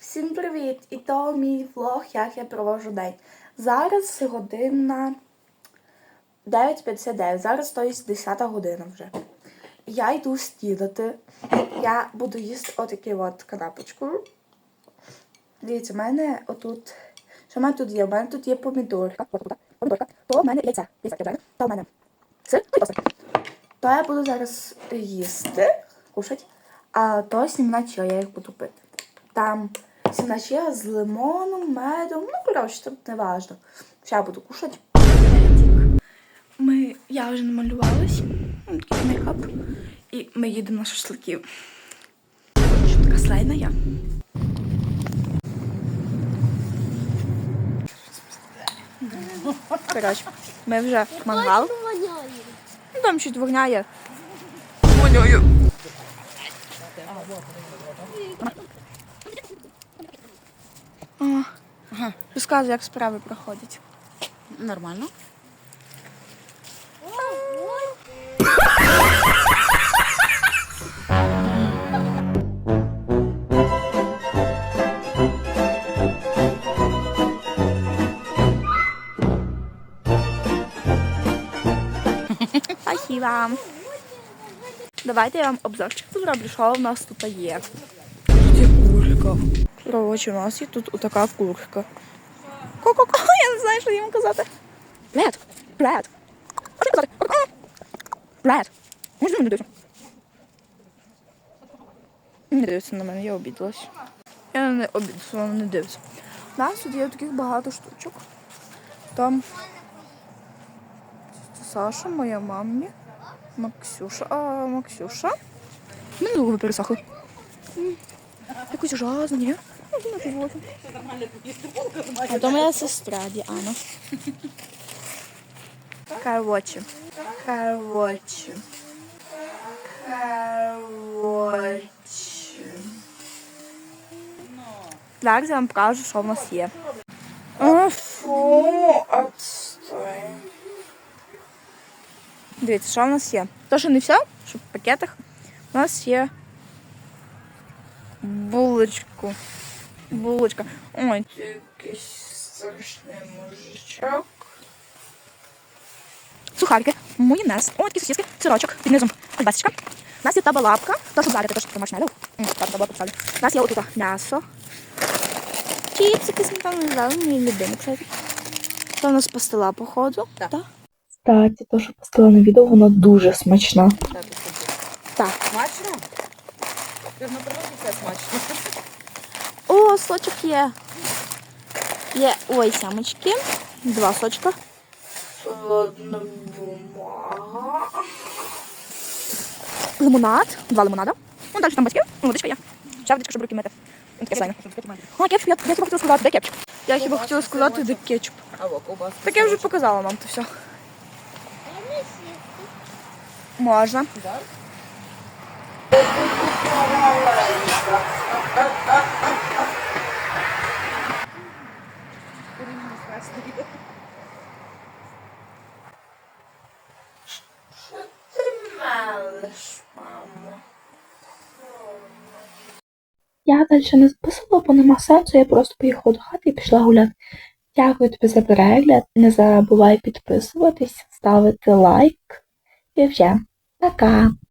Всім привіт! І то мій влог, як я провожу день. Зараз година 9.59, зараз то є 10 година вже. Я йду снідати. Я буду їсти отаку от канапочку. Дивіться, в мене отут. Що в мене тут є? У мене тут є помідорка. Помідорка. То в мене яйця. Яйця? То в мене сир. То я буду зараз їсти, кушать, а то сімначе я їх буду пити. Там сімначе з лимоном, медом, ну коротше, тут не важно. Ще буду кушати. Ми, я вже намалювалась, ну, такий мейкап, і ми їдемо на шашликів. Коротше, така слайна я. Коротше, ми вже мангал. Ну, там чуть воняє. Воняє. О, Розказуй, як справи проходять. Нормально. Спасибо. Давайте я вам обзорчик зроблю, що в нас тут є. Курка. Коротше, у нас є тут отака курка. Ко-ко-ко, я не знаю, що їм казати. Бред, бред. А що казати? Бред. Можна мене дивитися? Не дивиться на мене, я обідалась. Я не обідалась, вона не дивиться. У нас тут є таких багато штучок. Там Саша, моя мамі, Максюша. А Максюша. Мене довго пересохли. М, Якось ужасно, ні? Ну, не животі. А то моя сестра Діана. Короче. Короче. Короче. Зараз я вам покажу, що в нас є. А, фу, отстой. Дивіться, що в нас є. То, що не все, що в пакетах, у нас є булочку. Булочка. Ой, це якийсь страшний мужичок. Сухарики, майонез, о, такі сосиски, сирочок, під низом колбасочка. У нас є щоб жарити, то, що таке маршмеллоу. М, так. У нас є отут м'ясо. Чіпсики, сметана, не знаю, мій любимий, кстати. Це у нас пастила, походу. Так. Кстати, то, що поставила на відео, вона дуже смачна. Так. Смачно? Ти ж на природі все смачно. О, сочок є. Є ой, сямочки. Два сочка. Холодна бумага. Лимонад. Два лимонада. Ну, далі там батьків. Ну, водичка є. Ще водичка, щоб руки мити. Ну, таке слайне. А, кетчуп, я, я хіба хотіла сказати, де кетчуп? Я хіба хотіла сказати, де кетчуп. Так я вже показала вам то все. Можна. Я далі не записувала, бо нема сенсу, я просто поїхала до хати і пішла гуляти. Дякую тобі за перегляд. Не забувай підписуватись, ставити лайк. І вже. Пока!